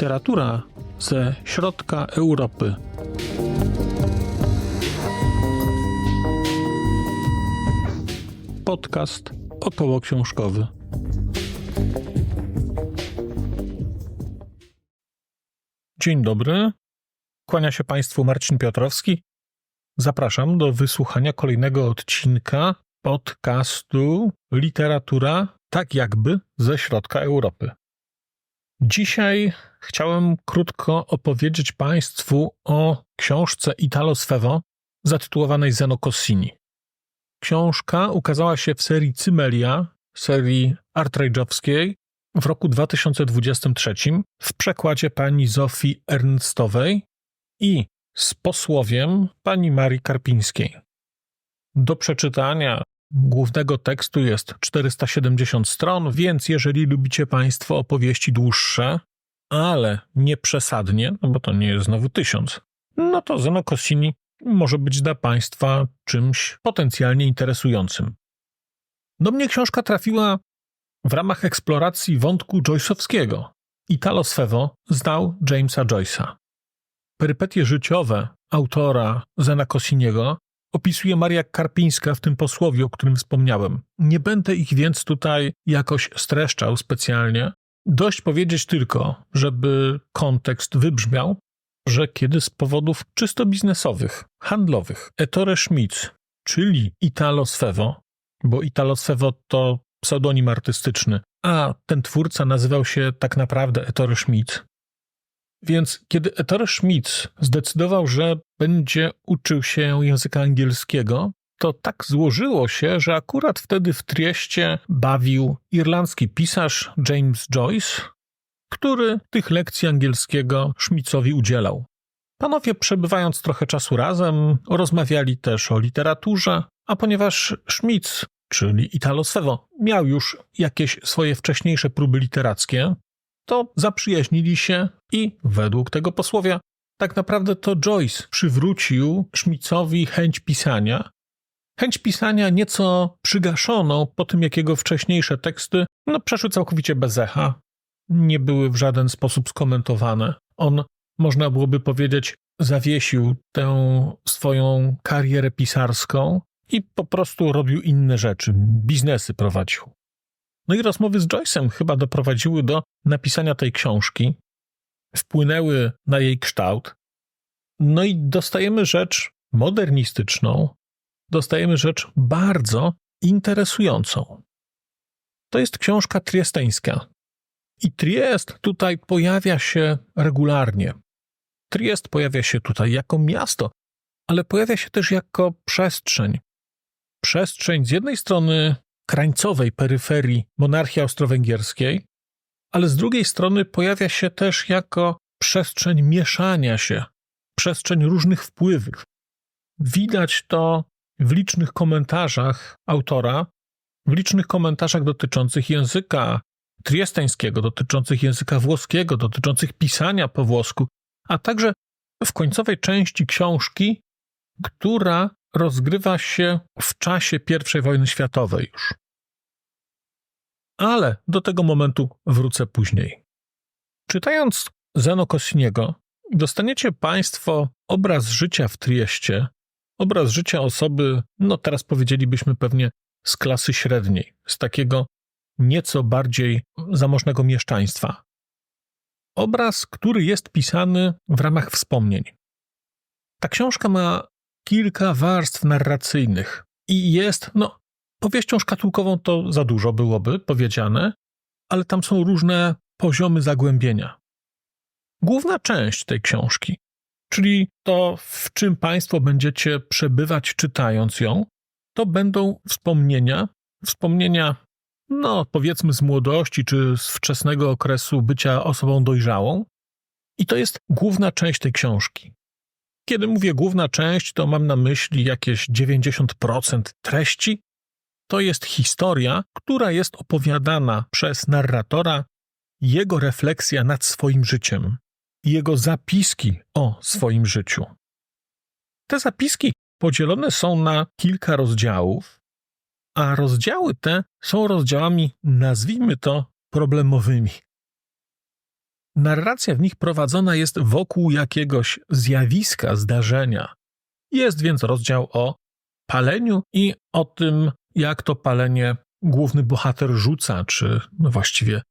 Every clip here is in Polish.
Literatura ze środka Europy. Podcast około książkowy. Dzień dobry. Kłania się Państwu Marcin Piotrowski. Zapraszam do wysłuchania kolejnego odcinka podcastu Literatura tak jakby ze środka Europy. Dzisiaj chciałem krótko opowiedzieć Państwu o książce Italo Svevo zatytułowanej Zeno Cossini. Książka ukazała się w serii Cymelia, serii artrage'owskiej w roku 2023 w przekładzie pani Zofii Ernstowej i z posłowiem pani Marii Karpińskiej. Do przeczytania głównego tekstu jest 470 stron, więc jeżeli lubicie Państwo opowieści dłuższe, ale nie przesadnie, no bo to nie jest znowu tysiąc, no to Zeno Cossini może być dla Państwa czymś potencjalnie interesującym. Do mnie książka trafiła w ramach eksploracji wątku Joyce'owskiego. Italo Svevo znał Jamesa Joyce'a. Perypetie życiowe autora Zena Cossiniego opisuje Maria Karpińska w tym posłowie, o którym wspomniałem. Nie będę ich więc tutaj jakoś streszczał specjalnie. Dość powiedzieć tylko, żeby kontekst wybrzmiał, że kiedy z powodów czysto biznesowych, handlowych, Ettore Schmidt, czyli Italo Svevo, bo Italo Svevo to pseudonim artystyczny, a ten twórca nazywał się tak naprawdę Ettore Schmidt, więc kiedy Ettore Schmidt zdecydował, że będzie uczył się języka angielskiego, to tak złożyło się, że akurat wtedy w Trieście bawił irlandzki pisarz James Joyce, który tych lekcji angielskiego Schmidtowi udzielał. Panowie, przebywając trochę czasu razem, rozmawiali też o literaturze, a ponieważ Schmidt, czyli Italo Svevo, miał już jakieś swoje wcześniejsze próby literackie, to zaprzyjaźnili się i według tego posłowia tak naprawdę to Joyce przywrócił Schmidtowi chęć pisania. Chęć pisania nieco przygaszoną po tym, jak jego wcześniejsze teksty no, przeszły całkowicie bez echa. Nie były w żaden sposób skomentowane. On, można byłoby powiedzieć, zawiesił tę swoją karierę pisarską i po prostu robił inne rzeczy, biznesy prowadził. No i rozmowy z Joyce'em chyba doprowadziły do napisania tej książki, wpłynęły na jej kształt. No i dostajemy rzecz modernistyczną, dostajemy rzecz bardzo interesującą. To jest książka triesteńska. I Triest tutaj pojawia się regularnie. Triest pojawia się tutaj jako miasto, ale pojawia się też jako przestrzeń. Przestrzeń z jednej strony krańcowej peryferii monarchii austro-węgierskiej, ale z drugiej strony pojawia się też jako przestrzeń mieszania się, przestrzeń różnych wpływów. Widać to w licznych komentarzach autora, w licznych komentarzach dotyczących języka triesteńskiego, dotyczących języka włoskiego, dotyczących pisania po włosku, a także w końcowej części książki, która rozgrywa się w czasie I wojny światowej już. Ale do tego momentu wrócę później. Czytając Zeno Cossiniego, dostaniecie Państwo obraz życia w Trieście, obraz życia osoby, no teraz powiedzielibyśmy pewnie z klasy średniej, z takiego nieco bardziej zamożnego mieszczaństwa. Obraz, który jest pisany w ramach wspomnień. Ta książka ma kilka warstw narracyjnych i jest, no, powieścią szkatułkową to za dużo byłoby powiedziane, ale tam są różne poziomy zagłębienia. Główna część tej książki, czyli to, w czym Państwo będziecie przebywać czytając ją, to będą wspomnienia, wspomnienia, no powiedzmy z młodości czy z wczesnego okresu bycia osobą dojrzałą. I to jest główna część tej książki. Kiedy mówię główna część, to mam na myśli jakieś 90% treści. To jest historia, która jest opowiadana przez narratora, jego refleksja nad swoim życiem, jego zapiski o swoim życiu. Te zapiski podzielone są na kilka rozdziałów, a rozdziały te są rozdziałami, nazwijmy to, problemowymi. narracja w nich prowadzona jest wokół jakiegoś zjawiska, zdarzenia. Jest więc rozdział o paleniu i o tym, jak to palenie główny bohater rzuca, czy no właściwie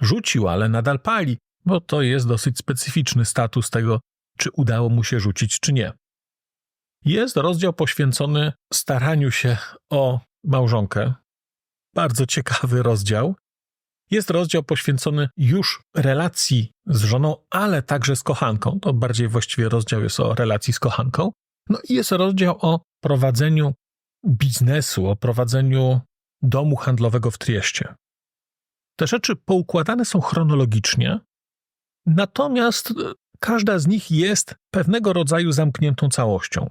rzucił, ale nadal pali, bo to jest dosyć specyficzny status tego, czy udało mu się rzucić, czy nie. Jest rozdział poświęcony staraniu się o małżonkę. Bardzo ciekawy rozdział. Jest rozdział poświęcony już relacji z żoną, ale także z kochanką. To bardziej właściwie rozdział jest o relacji z kochanką. No i jest rozdział o prowadzeniu biznesu, o prowadzeniu domu handlowego w Trieście. Te rzeczy poukładane są chronologicznie, natomiast każda z nich jest pewnego rodzaju zamkniętą całością.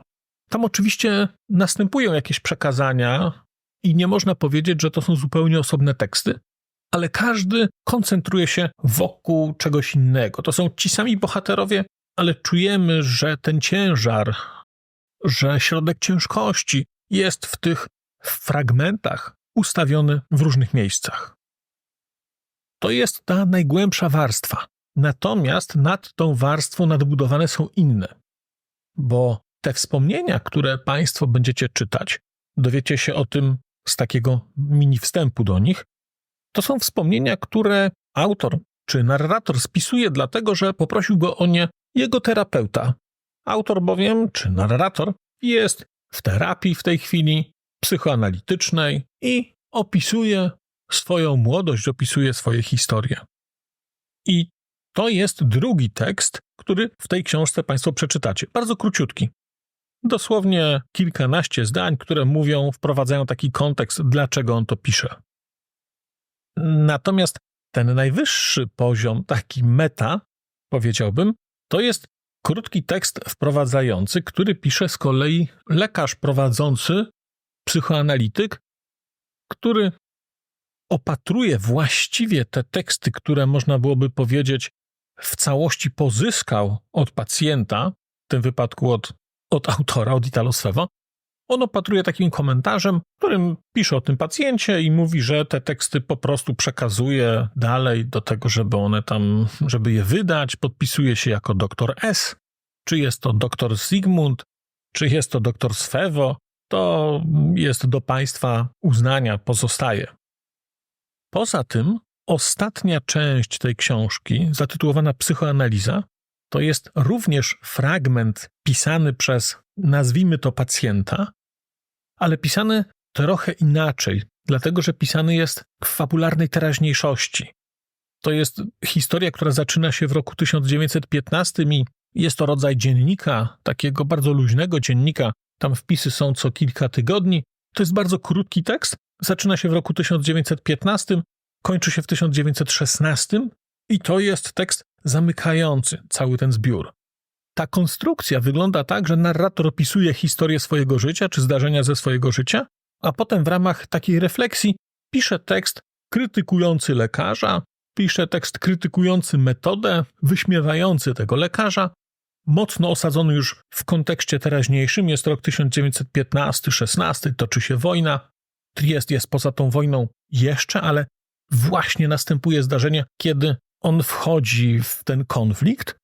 Tam oczywiście następują jakieś przekazania i nie można powiedzieć, że to są zupełnie osobne teksty, ale każdy koncentruje się wokół czegoś innego. To są ci sami bohaterowie, ale czujemy, że ten ciężar, że środek ciężkości jest w tych fragmentach ustawiony w różnych miejscach. To jest ta najgłębsza warstwa. Natomiast nad tą warstwą nadbudowane są inne, bo te wspomnienia, które Państwo będziecie czytać, dowiecie się o tym z takiego mini wstępu do nich, to są wspomnienia, które autor czy narrator spisuje dlatego, że poprosił go o nie jego terapeuta. Autor bowiem, czy narrator, jest w terapii w tej chwili psychoanalitycznej i opisuje swoją młodość, opisuje swoje historie. I to jest drugi tekst, który w tej książce Państwo przeczytacie. Bardzo króciutki. Dosłownie kilkanaście zdań, które mówią, wprowadzają taki kontekst, dlaczego on to pisze. Natomiast ten najwyższy poziom, taki meta, powiedziałbym, to jest krótki tekst wprowadzający, który pisze z kolei lekarz prowadzący, psychoanalityk, który opatruje właściwie te teksty, które można byłoby powiedzieć w całości pozyskał od pacjenta, w tym wypadku od, od autora, od Italo Svevo, on opatruje takim komentarzem, którym pisze o tym pacjencie i mówi, że te teksty po prostu przekazuje dalej do tego, żeby one tam, żeby je wydać. Podpisuje się jako doktor S. Czy jest to doktor Sigmund, czy jest to doktor Svevo, to jest do Państwa uznania, pozostaje. Poza tym, ostatnia część tej książki, zatytułowana Psychoanaliza, to jest również fragment pisany przez, nazwijmy to, pacjenta, ale pisany trochę inaczej, dlatego że pisany jest w fabularnej teraźniejszości. To jest historia, która zaczyna się w roku 1915 i jest to rodzaj dziennika, takiego bardzo luźnego dziennika. Tam wpisy są co kilka tygodni. To jest bardzo krótki tekst. Zaczyna się w roku 1915, kończy się w 1916 i to jest tekst zamykający cały ten zbiór. Ta konstrukcja wygląda tak, że narrator opisuje historię swojego życia czy zdarzenia ze swojego życia, a potem w ramach takiej refleksji pisze tekst krytykujący lekarza, pisze tekst krytykujący metodę, wyśmiewający tego lekarza, mocno osadzony już w kontekście teraźniejszym. Jest rok 1915-16, toczy się wojna. Triest jest poza tą wojną jeszcze, ale właśnie następuje zdarzenie, kiedy on wchodzi w ten konflikt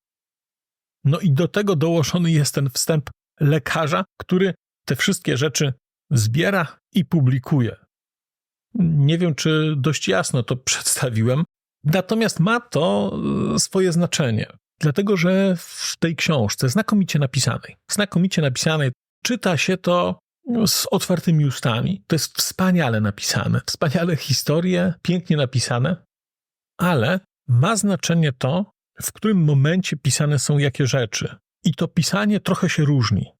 no i do tego dołożony jest ten wstęp lekarza, który te wszystkie rzeczy zbiera i publikuje. Nie wiem, czy dość jasno to przedstawiłem, natomiast ma to e, swoje znaczenie, dlatego że w tej książce, znakomicie napisanej, znakomicie napisanej, czyta się to z otwartymi ustami. To jest wspaniale napisane, wspaniale historie, pięknie napisane, ale ma znaczenie to, w którym momencie pisane są jakie rzeczy. I to pisanie trochę się różni,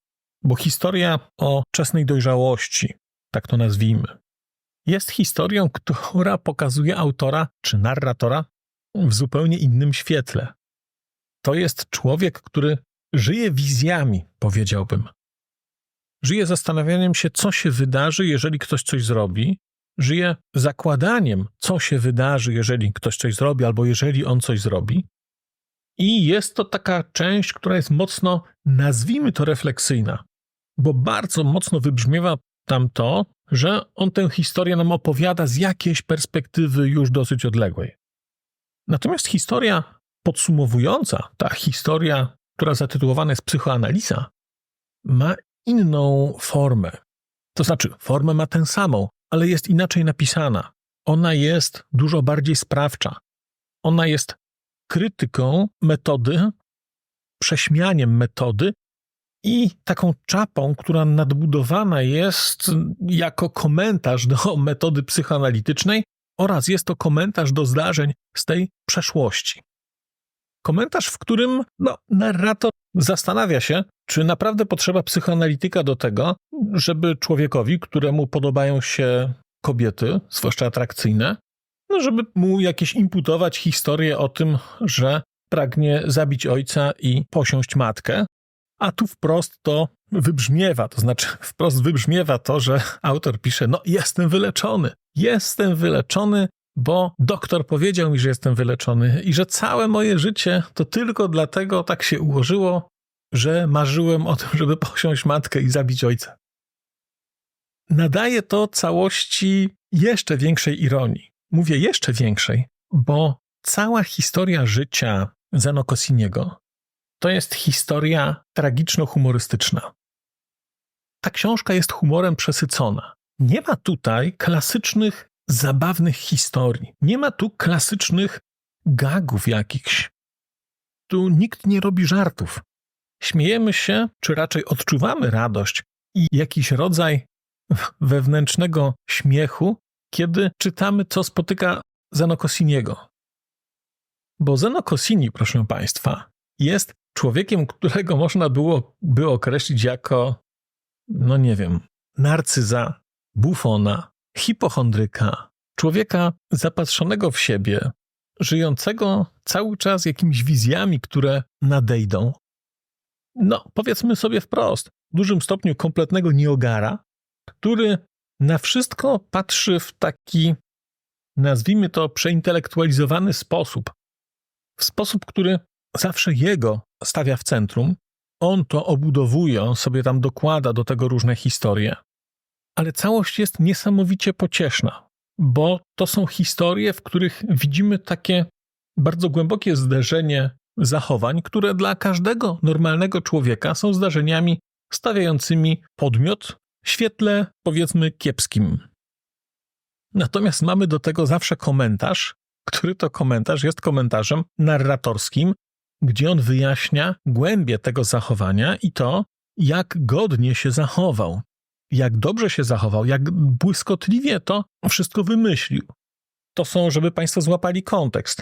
bo historia o wczesnej dojrzałości, tak to nazwijmy, jest historią, która pokazuje autora czy narratora w zupełnie innym świetle. To jest człowiek, który żyje wizjami, powiedziałbym. Żyje zastanawianiem się, co się wydarzy, jeżeli ktoś coś zrobi. Żyje zakładaniem, co się wydarzy, jeżeli ktoś coś zrobi, albo jeżeli on coś zrobi. I jest to taka część, która jest mocno, nazwijmy to refleksyjna, bo bardzo mocno wybrzmiewa tam to, że on tę historię nam opowiada z jakiejś perspektywy już dosyć odległej. Natomiast historia podsumowująca ta historia, która zatytułowana jest Psychoanaliza, ma inną formę. To znaczy, formę ma tę samą, ale jest inaczej napisana. Ona jest dużo bardziej sprawcza. Ona jest krytyką metody, prześmianiem metody i taką czapą, która nadbudowana jest jako komentarz do metody psychoanalitycznej oraz jest to komentarz do zdarzeń z tej przeszłości. Komentarz, w którym no, narrator zastanawia się, czy naprawdę potrzeba psychoanalityka do tego, żeby człowiekowi, któremu podobają się kobiety, zwłaszcza atrakcyjne, no żeby mu jakieś imputować historię o tym, że pragnie zabić ojca i posiąść matkę, a tu wprost to wybrzmiewa, to znaczy wprost wybrzmiewa to, że autor pisze: No, jestem wyleczony, jestem wyleczony, bo doktor powiedział mi, że jestem wyleczony i że całe moje życie to tylko dlatego tak się ułożyło, że marzyłem o tym, żeby posiąść matkę i zabić ojca. Nadaje to całości jeszcze większej ironii. Mówię jeszcze większej, bo cała historia życia Zeno Cossiniego to jest historia tragiczno-humorystyczna. Ta książka jest humorem przesycona. Nie ma tutaj klasycznych, zabawnych historii. Nie ma tu klasycznych gagów jakichś. Tu nikt nie robi żartów. Śmiejemy się, czy raczej odczuwamy radość i jakiś rodzaj wewnętrznego śmiechu, kiedy czytamy, co spotyka Zeno Cossiniego. Bo Zeno Cossini, proszę Państwa, jest człowiekiem, którego można było by określić jako, no nie wiem, narcyza, bufona, hipochondryka, człowieka zapatrzonego w siebie, żyjącego cały czas jakimiś wizjami, które nadejdą. No, powiedzmy sobie wprost, w dużym stopniu kompletnego nieogara, który na wszystko patrzy w taki, nazwijmy to, przeintelektualizowany sposób. W sposób, który zawsze jego stawia w centrum. On to obudowuje, on sobie tam dokłada do tego różne historie. Ale całość jest niesamowicie pocieszna, bo to są historie, w których widzimy takie bardzo głębokie zderzenie zachowań, które dla każdego normalnego człowieka są zdarzeniami stawiającymi podmiot świetle, powiedzmy, kiepskim. Natomiast mamy do tego zawsze komentarz, który to komentarz jest komentarzem narratorskim, gdzie on wyjaśnia głębię tego zachowania i to, jak godnie się zachował, jak dobrze się zachował, jak błyskotliwie to wszystko wymyślił. To są, żeby Państwo złapali kontekst.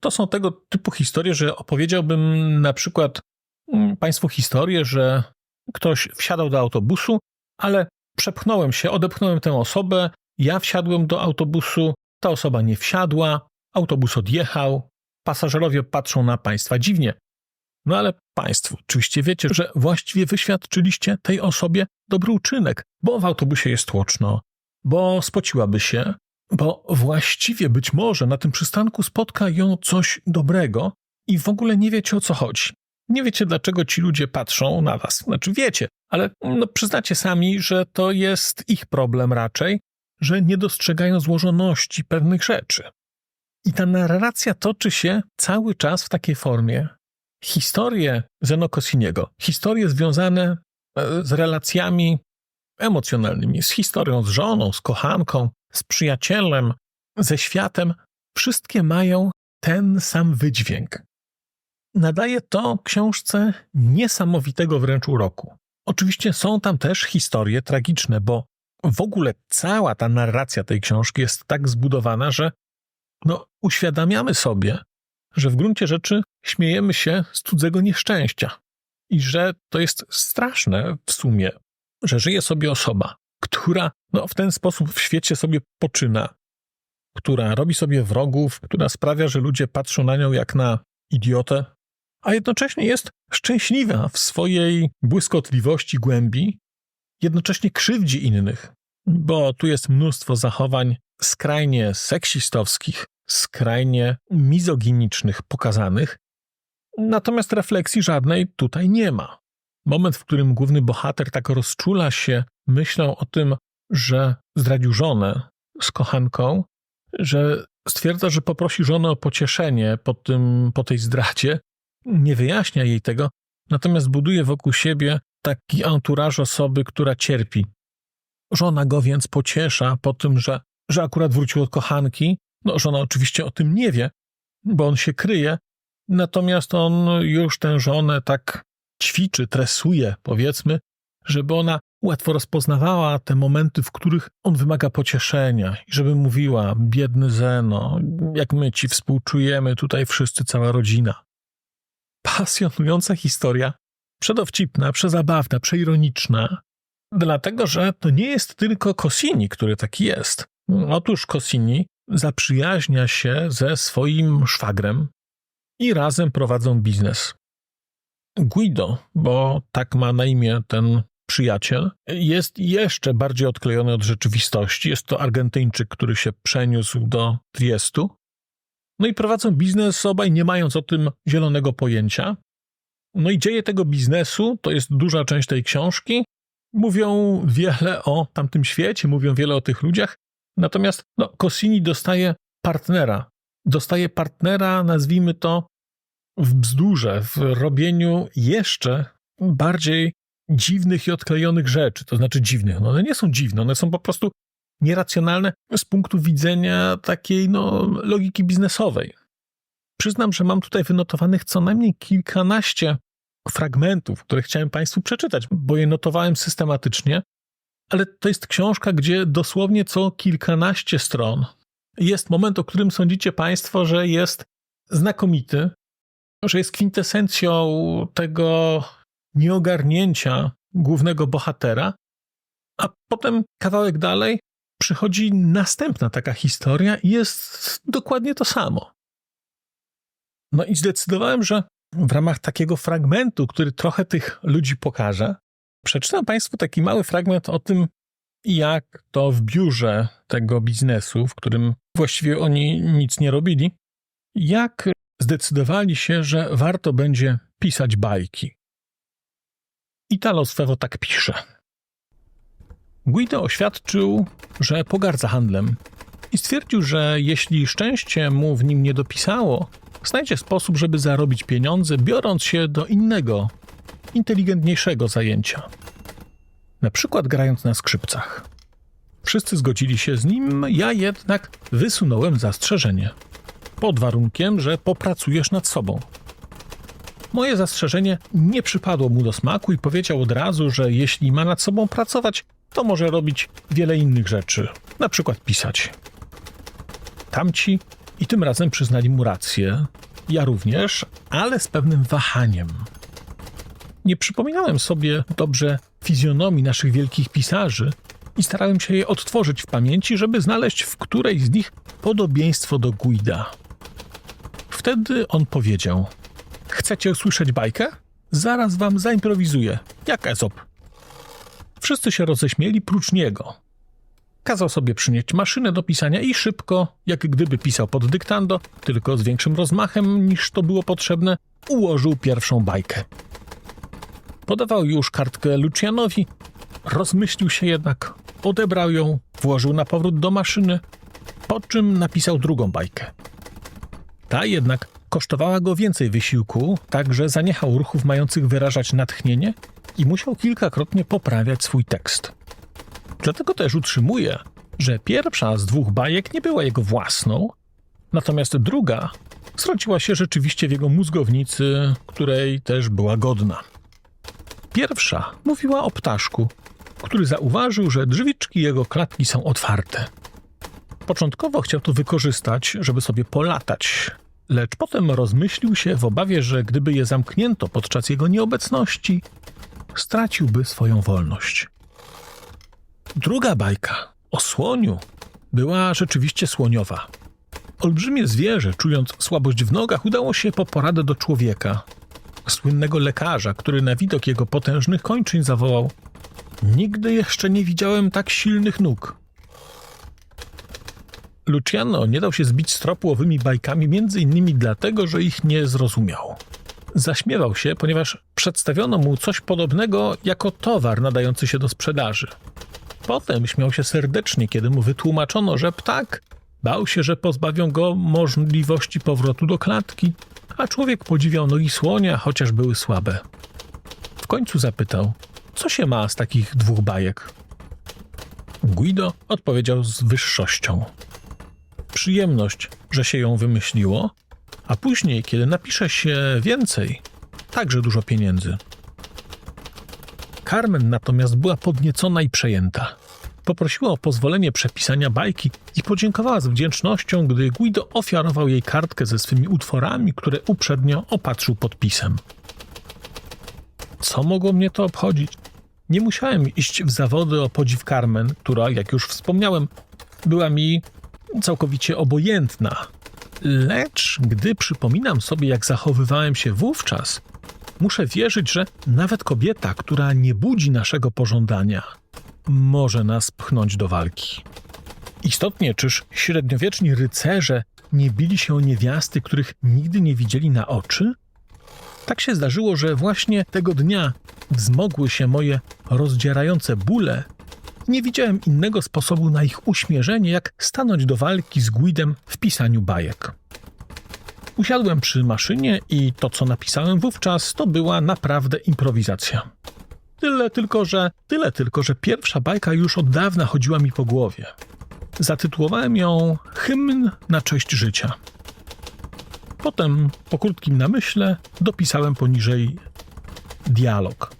To są tego typu historie, że opowiedziałbym na przykład mm, Państwu historię, że ktoś wsiadał do autobusu, ale przepchnąłem się, odepchnąłem tę osobę, ja wsiadłem do autobusu, ta osoba nie wsiadła, autobus odjechał, pasażerowie patrzą na państwa dziwnie. No ale państwo, oczywiście wiecie, że właściwie wyświadczyliście tej osobie dobry uczynek, bo w autobusie jest tłoczno, bo spociłaby się, bo właściwie być może na tym przystanku spotka ją coś dobrego i w ogóle nie wiecie o co chodzi. Nie wiecie, dlaczego ci ludzie patrzą na was. Znaczy wiecie, ale no, przyznacie sami, że to jest ich problem raczej, że nie dostrzegają złożoności pewnych rzeczy. I ta narracja toczy się cały czas w takiej formie. Historie Zeno Cossiniego, historie związane e, z relacjami emocjonalnymi, z historią z żoną, z kochanką, z przyjacielem, ze światem, wszystkie mają ten sam wydźwięk. Nadaje to książce niesamowitego wręcz uroku. Oczywiście są tam też historie tragiczne, bo w ogóle cała ta narracja tej książki jest tak zbudowana, że no, uświadamiamy sobie, że w gruncie rzeczy śmiejemy się z cudzego nieszczęścia i że to jest straszne w sumie, że żyje sobie osoba, która no, w ten sposób w świecie sobie poczyna, która robi sobie wrogów, która sprawia, że ludzie patrzą na nią jak na idiotę, a jednocześnie jest szczęśliwa w swojej błyskotliwości głębi, jednocześnie krzywdzi innych, bo tu jest mnóstwo zachowań skrajnie seksistowskich, skrajnie mizoginicznych pokazanych, natomiast refleksji żadnej tutaj nie ma. Moment, w którym główny bohater tak rozczula się myślą o tym, że zdradził żonę z kochanką, że Stwierdza, że poprosi żonę o pocieszenie po, tym, po tej zdradzie. Nie wyjaśnia jej tego, natomiast buduje wokół siebie taki anturaż osoby, która cierpi. Żona go więc pociesza po tym, że, że akurat wrócił od kochanki. No, żona oczywiście o tym nie wie, bo on się kryje, natomiast on już tę żonę tak ćwiczy, tresuje, powiedzmy, żeby ona łatwo rozpoznawała te momenty, w których on wymaga pocieszenia i żeby mówiła, biedny Zeno, jak my ci współczujemy tutaj wszyscy, cała rodzina. Pasjonująca historia, przedowcipna, przezabawna, przeironiczna, dlatego, że to nie jest tylko Kosini, który taki jest. Otóż Kosini zaprzyjaźnia się ze swoim szwagrem i razem prowadzą biznes. Guido, bo tak ma na imię ten przyjaciel, jest jeszcze bardziej odklejony od rzeczywistości. Jest to Argentyńczyk, który się przeniósł do Triestu. No i prowadzą biznes obaj, nie mając o tym zielonego pojęcia. No i dzieje tego biznesu, to jest duża część tej książki. Mówią wiele o tamtym świecie, mówią wiele o tych ludziach. Natomiast no, dostaje partnera. Dostaje partnera, nazwijmy to, w bzdurze, w robieniu jeszcze bardziej dziwnych i odklejonych rzeczy. To znaczy dziwnych. No one nie są dziwne, one są po prostu nieracjonalne z punktu widzenia takiej no, logiki biznesowej. Przyznam, że mam tutaj wynotowanych co najmniej kilkanaście fragmentów, które chciałem Państwu przeczytać, bo je notowałem systematycznie, ale to jest książka, gdzie dosłownie co kilkanaście stron jest moment, o którym sądzicie Państwo, że jest znakomity, że jest kwintesencją tego nieogarnięcia głównego bohatera, a potem kawałek dalej przychodzi następna taka historia i jest dokładnie to samo. No i zdecydowałem, że w ramach takiego fragmentu, który trochę tych ludzi pokaże, przeczytam Państwu taki mały fragment o tym, jak to w biurze tego biznesu, w którym właściwie oni nic nie robili, jak zdecydowali się, że warto będzie pisać bajki. Italo Svevo tak pisze. Guido oświadczył, że pogardza handlem i stwierdził, że jeśli szczęście mu w nim nie dopisało, znajdzie sposób, żeby zarobić pieniądze, biorąc się do innego, inteligentniejszego zajęcia. Na przykład grając na skrzypcach. Wszyscy zgodzili się z nim, ja jednak wysunąłem zastrzeżenie. Pod warunkiem, że popracujesz nad sobą. Moje zastrzeżenie nie przypadło mu do smaku i powiedział od razu, że jeśli ma nad sobą pracować, to może robić wiele innych rzeczy, na przykład pisać. Tamci i tym razem przyznali mu rację, ja również, ale z pewnym wahaniem. Nie przypominałem sobie dobrze fizjonomii naszych wielkich pisarzy i starałem się je odtworzyć w pamięci, żeby znaleźć w której z nich podobieństwo do Guida. Wtedy on powiedział: Chcecie usłyszeć bajkę? Zaraz wam zaimprowizuję, jak Ezop. Wszyscy się roześmieli prócz niego. Kazał sobie przynieść maszynę do pisania i szybko, jak gdyby pisał pod dyktando, tylko z większym rozmachem niż to było potrzebne, ułożył pierwszą bajkę. Podawał już kartkę Lucianowi, rozmyślił się jednak, odebrał ją, włożył na powrót do maszyny, po czym napisał drugą bajkę. Ta jednak kosztowała go więcej wysiłku, tak że zaniechał ruchów mających wyrażać natchnienie i musiał kilkakrotnie poprawiać swój tekst. Dlatego też utrzymuje, że pierwsza z dwóch bajek nie była jego własną, natomiast druga zrodziła się rzeczywiście w jego mózgownicy, której też była godna. Pierwsza mówiła o ptaszku, który zauważył, że drzwiczki jego klatki są otwarte. Początkowo chciał to wykorzystać, żeby sobie polatać, lecz potem rozmyślił się w obawie, że gdyby je zamknięto podczas jego nieobecności, straciłby swoją wolność. Druga bajka o słoniu była rzeczywiście słoniowa. Olbrzymie zwierzę, czując słabość w nogach, udało się po poradę do człowieka, słynnego lekarza, który na widok jego potężnych kończyn zawołał: Nigdy jeszcze nie widziałem tak silnych nóg. Luciano nie dał się zbić z bajkami, między innymi dlatego, że ich nie zrozumiał. Zaśmiewał się, ponieważ przedstawiono mu coś podobnego jako towar nadający się do sprzedaży. Potem śmiał się serdecznie, kiedy mu wytłumaczono, że ptak Bał się, że pozbawią go możliwości powrotu do klatki, a człowiek podziwiał nogi słonia, chociaż były słabe. W końcu zapytał, co się ma z takich dwóch bajek? Guido odpowiedział z wyższością. Przyjemność, że się ją wymyśliło, a później, kiedy napisze się więcej, także dużo pieniędzy. Carmen natomiast była podniecona i przejęta. Poprosiła o pozwolenie przepisania bajki i podziękowała z wdzięcznością, gdy Guido ofiarował jej kartkę ze swymi utworami, które uprzednio opatrzył podpisem. Co mogło mnie to obchodzić? Nie musiałem iść w zawody o podziw Carmen, która, jak już wspomniałem, była mi całkowicie obojętna. Lecz gdy przypominam sobie, jak zachowywałem się wówczas, muszę wierzyć, że nawet kobieta, która nie budzi naszego pożądania, może nas pchnąć do walki. Istotnie, czyż średniowieczni rycerze nie bili się o niewiasty, których nigdy nie widzieli na oczy? Tak się zdarzyło, że właśnie tego dnia wzmogły się moje rozdzierające bóle. Nie widziałem innego sposobu na ich uśmierzenie, jak stanąć do walki z Guidem w pisaniu bajek. Usiadłem przy maszynie i to, co napisałem wówczas, to była naprawdę improwizacja. Tyle tylko, że tyle tylko, że pierwsza bajka już od dawna chodziła mi po głowie. Zatytułowałem ją Hymn na cześć życia. Potem, po krótkim namyśle, dopisałem poniżej dialog.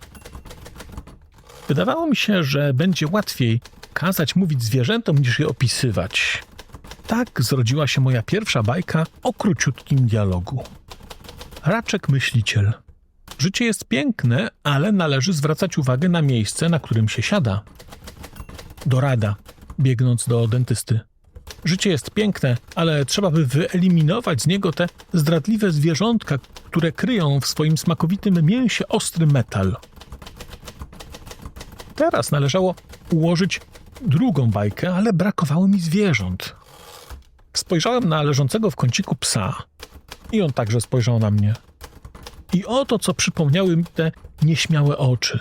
Wydawało mi się, że będzie łatwiej kazać mówić zwierzętom niż je opisywać. Tak zrodziła się moja pierwsza bajka o króciutkim dialogu. Raczek myśliciel. Życie jest piękne, ale należy zwracać uwagę na miejsce, na którym się siada. Dorada, biegnąc do dentysty. Życie jest piękne, ale trzeba by wyeliminować z niego te zdradliwe zwierzątka, które kryją w swoim smakowitym mięsie ostry metal. Teraz należało ułożyć drugą bajkę, ale brakowało mi zwierząt. Spojrzałem na leżącego w kąciku psa i on także spojrzał na mnie. I oto, co przypomniały mi te nieśmiałe oczy.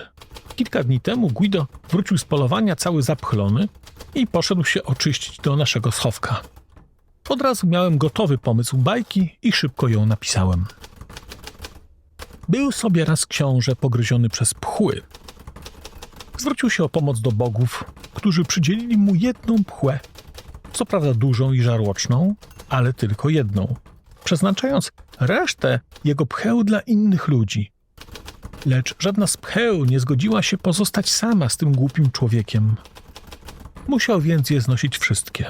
Kilka dni temu Guido wrócił z polowania cały zapchlony i poszedł się oczyścić do naszego schowka. Od razu miałem gotowy pomysł bajki i szybko ją napisałem. Był sobie raz książę pogryziony przez pchły. Zwrócił się o pomoc do bogów, którzy przydzielili mu jedną pchłę. Co prawda dużą i żarłoczną, ale tylko jedną, przeznaczając resztę jego pcheł dla innych ludzi. Lecz żadna z pcheł nie zgodziła się pozostać sama z tym głupim człowiekiem. Musiał więc je znosić wszystkie.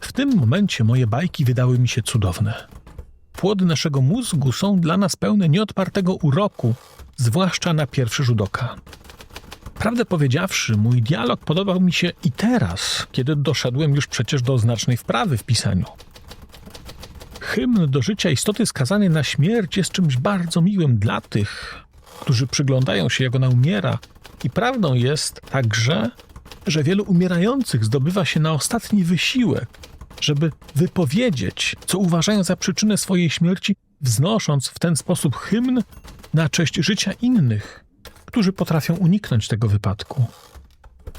W tym momencie moje bajki wydały mi się cudowne. Płody naszego mózgu są dla nas pełne nieodpartego uroku, zwłaszcza na pierwszy rzut oka. Prawdę powiedziawszy, mój dialog podobał mi się i teraz, kiedy doszedłem już przecież do znacznej wprawy w pisaniu. Hymn do życia istoty skazanej na śmierć jest czymś bardzo miłym dla tych, którzy przyglądają się, jak ona umiera. I prawdą jest także, że wielu umierających zdobywa się na ostatni wysiłek, żeby wypowiedzieć, co uważają za przyczynę swojej śmierci, wznosząc w ten sposób hymn na cześć życia innych, którzy potrafią uniknąć tego wypadku.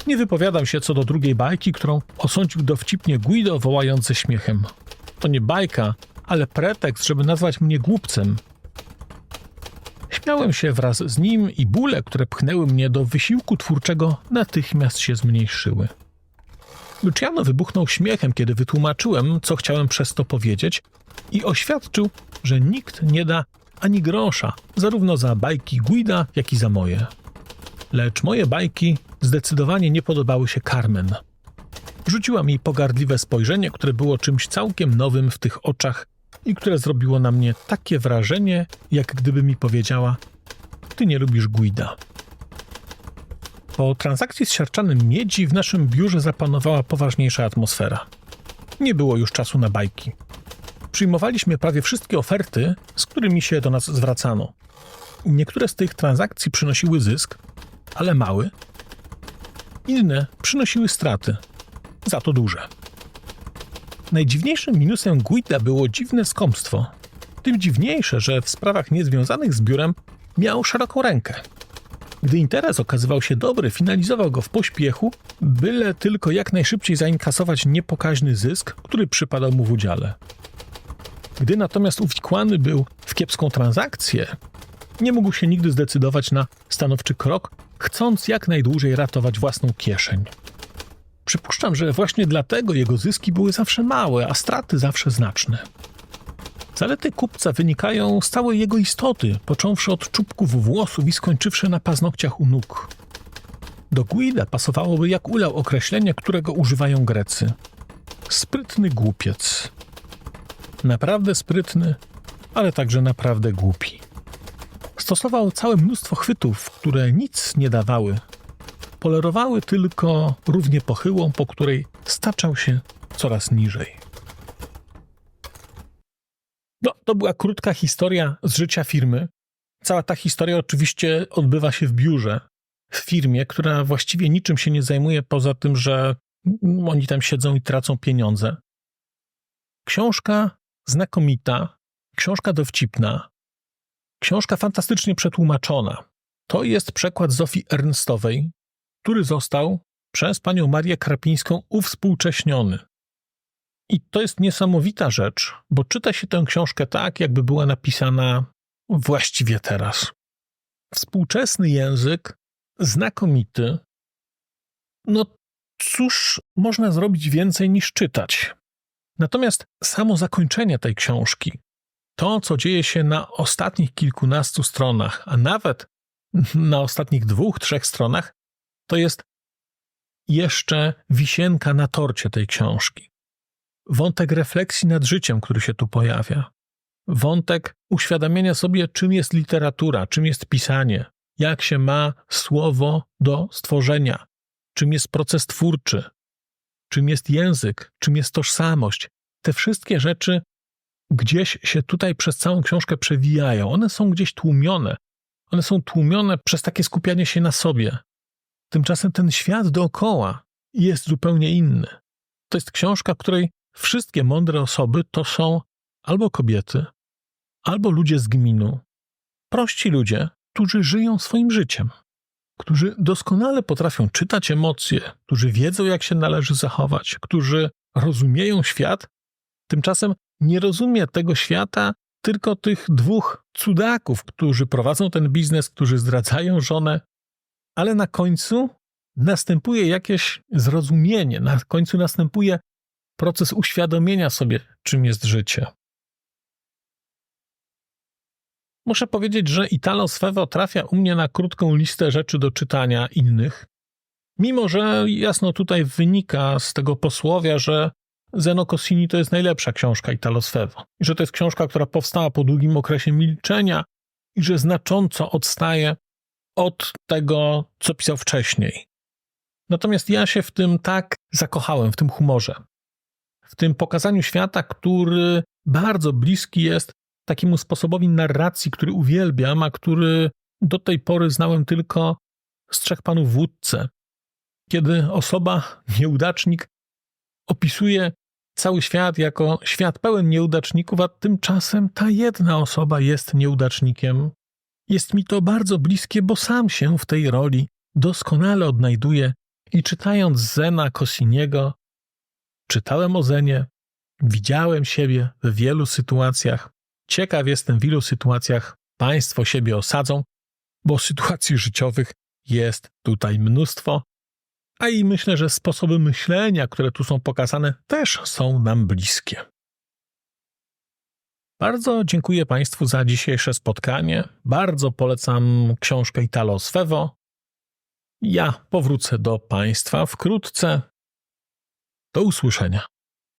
Nie wypowiadam się co do drugiej bajki, którą osądził dowcipnie Guido, wołający śmiechem. To nie bajka, ale pretekst, żeby nazwać mnie głupcem. Śmiałem się wraz z nim i bóle, które pchnęły mnie do wysiłku twórczego, natychmiast się zmniejszyły. Luciano wybuchnął śmiechem, kiedy wytłumaczyłem, co chciałem przez to powiedzieć i oświadczył, że nikt nie da ani grosza, zarówno za bajki Guida, jak i za moje. Lecz moje bajki zdecydowanie nie podobały się Carmen. Rzuciła mi pogardliwe spojrzenie, które było czymś całkiem nowym w tych oczach i które zrobiło na mnie takie wrażenie, jak gdyby mi powiedziała: Ty nie lubisz Guida. Po transakcji z siarczanym miedzi w naszym biurze zapanowała poważniejsza atmosfera. Nie było już czasu na bajki. Przyjmowaliśmy prawie wszystkie oferty, z którymi się do nas zwracano. Niektóre z tych transakcji przynosiły zysk, ale mały. Inne przynosiły straty, za to duże. Najdziwniejszym minusem Guida było dziwne skąpstwo. Tym dziwniejsze, że w sprawach niezwiązanych z biurem miał szeroką rękę. Gdy interes okazywał się dobry, finalizował go w pośpiechu, byle tylko jak najszybciej zainkasować niepokaźny zysk, który przypadał mu w udziale. Gdy natomiast uwikłany był w kiepską transakcję, nie mógł się nigdy zdecydować na stanowczy krok, chcąc jak najdłużej ratować własną kieszeń. Przypuszczam, że właśnie dlatego jego zyski były zawsze małe, a straty zawsze znaczne. Zalety kupca wynikają z całej jego istoty, począwszy od czubków włosów i skończywszy na paznokciach u nóg. Do Guida pasowałoby jak ulał określenie, którego używają Grecy. Sprytny głupiec. Naprawdę sprytny, ale także naprawdę głupi. Stosował całe mnóstwo chwytów, które nic nie dawały. Polerowały tylko równie pochyłą, po której staczał się coraz niżej. No, to była krótka historia z życia firmy. Cała ta historia oczywiście odbywa się w biurze, w firmie, która właściwie niczym się nie zajmuje poza tym, że oni tam siedzą i tracą pieniądze. Książka znakomita, książka dowcipna, książka fantastycznie przetłumaczona. To jest przekład Zofii Ernstowej, który został przez panią Marię Krapińską uwspółcześniony. I to jest niesamowita rzecz, bo czyta się tę książkę tak, jakby była napisana właściwie teraz. Współczesny język, znakomity. No cóż można zrobić więcej niż czytać? Natomiast samo zakończenie tej książki, to co dzieje się na ostatnich kilkunastu stronach, a nawet na ostatnich dwóch, trzech stronach, to jest jeszcze wisienka na torcie tej książki. Wątek refleksji nad życiem, który się tu pojawia, wątek uświadamiania sobie, czym jest literatura, czym jest pisanie, jak się ma słowo do stworzenia, czym jest proces twórczy, czym jest język, czym jest tożsamość. Te wszystkie rzeczy gdzieś się tutaj przez całą książkę przewijają. One są gdzieś tłumione. One są tłumione przez takie skupianie się na sobie. Tymczasem ten świat dookoła jest zupełnie inny. To jest książka, której Wszystkie mądre osoby to są albo kobiety, albo ludzie z gminu. Prości ludzie, którzy żyją swoim życiem, którzy doskonale potrafią czytać emocje, którzy wiedzą, jak się należy zachować, którzy rozumieją świat, tymczasem nie rozumie tego świata tylko tych dwóch cudaków, którzy prowadzą ten biznes, którzy zdradzają żonę, ale na końcu następuje jakieś zrozumienie, na końcu następuje proces uświadomienia sobie, czym jest życie. Muszę powiedzieć, że Italo Svevo trafia u mnie na krótką listę rzeczy do czytania innych, mimo że jasno tutaj wynika z tego posłowia, że Zeno Cossini to jest najlepsza książka Italo Svevo i że to jest książka, która powstała po długim okresie milczenia i że znacząco odstaje od tego, co pisał wcześniej. Natomiast ja się w tym tak zakochałem, w tym humorze w tym pokazaniu świata, który bardzo bliski jest takiemu sposobowi narracji, który uwielbiam, a który do tej pory znałem tylko z trzech panów wódce. Kiedy osoba, nieudacznik, opisuje cały świat jako świat pełen nieudaczników, a tymczasem ta jedna osoba jest nieudacznikiem. Jest mi to bardzo bliskie, bo sam się w tej roli doskonale odnajduję i czytając Zena Kosiniego, Czytałem o Zenie, widziałem siebie w wielu sytuacjach. Ciekaw jestem, w ilu sytuacjach Państwo siebie osadzą, bo sytuacji życiowych jest tutaj mnóstwo, a i myślę, że sposoby myślenia, które tu są pokazane, też są nam bliskie. Bardzo dziękuję Państwu za dzisiejsze spotkanie. Bardzo polecam książkę Italo Svevo. Ja powrócę do Państwa wkrótce. Do usłyszenia.